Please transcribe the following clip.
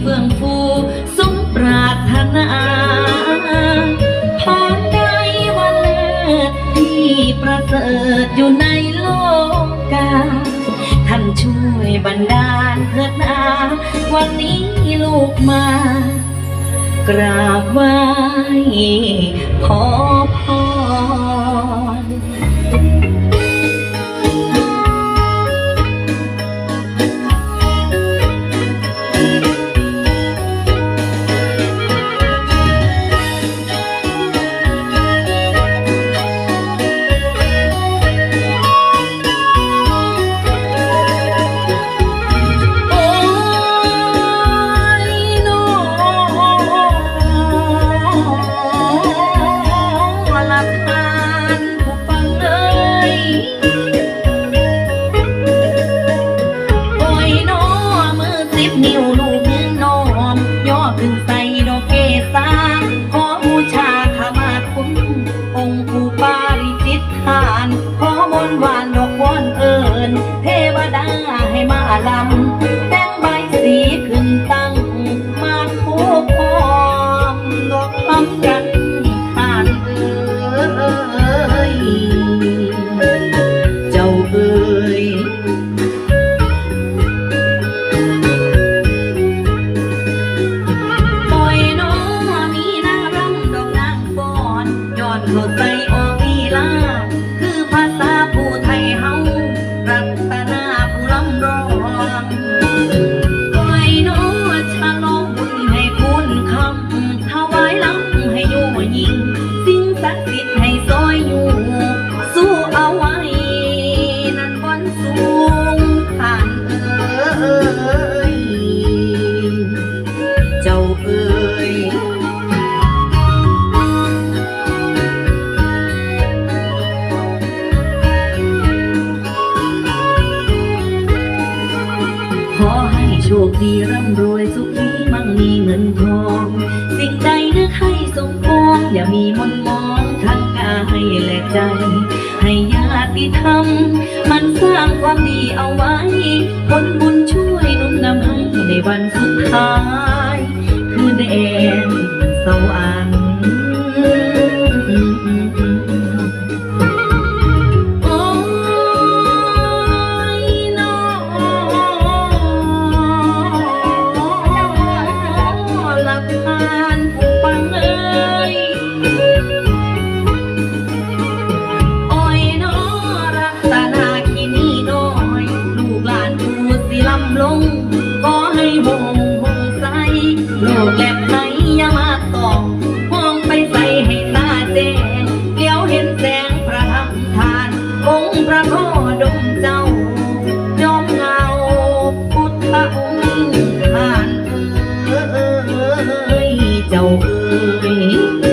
เฟื่องฟูสมปรารถนาพรใดวันเลิศที่ประเสริฐอยู่ในโลกกา ท่านช่วยบันดาลเถิดนา วันนี้ลูกมา กราบไหว้ขอพร ทาน ขอบนวานดอกวอนเอิญเทวดาให้มาลำแต่งใบสีขึ้นตั้งมาคู่พร้อมดอกคำกันทานเอ้ย โชคดีร่ำรวยสุขีมั่งมีเงินทอง สิ่งใดนึกให้สมปองอย่ามีมนมองทั้งกายและใจ ให้ญาติธรรม มันสร้างความดีเอาไว้ โลกแลบไหนยามาตอกมองไปใส่ให้ตาแจ้งเลี้ยวเห็นแสงพระธรรมทานองค์พระพ่อดมเจ้า จอมเงาพุทธองค์ทานเอ้ยเจ้าเอ้ย